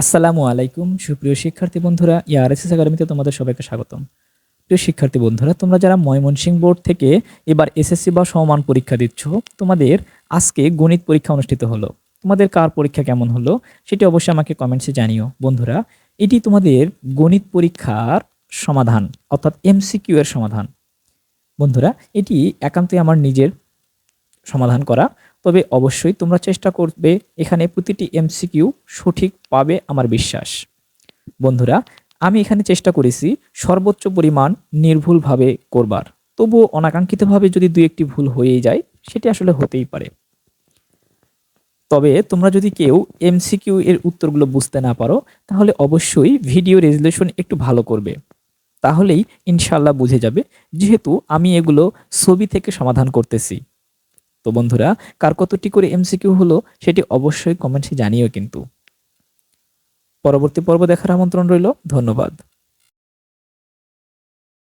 আসসালামু আলাইকুম, সুপ্রিয় শিক্ষার্থী বন্ধুরা ইয়ারএসএস একাডেমিতে তোমাদের সবাইকে স্বাগতম। প্রিয় শিক্ষার্থী বন্ধুরা, তোমরা যারা ময়মনসিংহ বোর্ড থেকে এবার এসএসসি বা সমমান পরীক্ষা দিচ্ছ, তোমাদের আজকে গণিত পরীক্ষা অনুষ্ঠিত হলো। তোমাদের কার পরীক্ষা কেমন হলো, সেটি অবশ্যই আমাকে কমেন্টসে জানিও। বন্ধুরা, এটি তোমাদের গণিত পরীক্ষার সমাধান, অর্থাৎ এমসিকিউ এর সমাধান। বন্ধুরা, এটি একান্তই আমার নিজের সমাধান করা। তবে অবশ্যই তোমরা চেষ্টা করবে এখানে প্রতিটি এমসিকিউ সঠিক পাবে আমার বিশ্বাস। বন্ধুরা, আমি এখানে চেষ্টা করেছি সর্বোচ্চ পরিমাণ নির্ভুলভাবে করবার। তবুও অনাকাঙ্ক্ষিতভাবে যদি দু একটি ভুল হয়েই যায়, সেটি আসলে হতেই পারে। তবে তোমরা যদি কেউ এমসিকিউ এর উত্তরগুলো বুঝতে না পারো, তাহলে অবশ্যই ভিডিও রেজলিউশন একটু ভালো করবে। তাহলেই ইনশাল্লাহ বুঝে যাবে, যেহেতু আমি এগুলো ছবি থেকে সমাধান করতেছি। তো বন্ধুরা, কার কতটি করে এমসিকিউ হলো সেটি অবশ্যই কমেন্টে জানিও কিন্তু। পরবর্তী পর্ব দেখার আমন্ত্রণ রইল, ধন্যবাদ।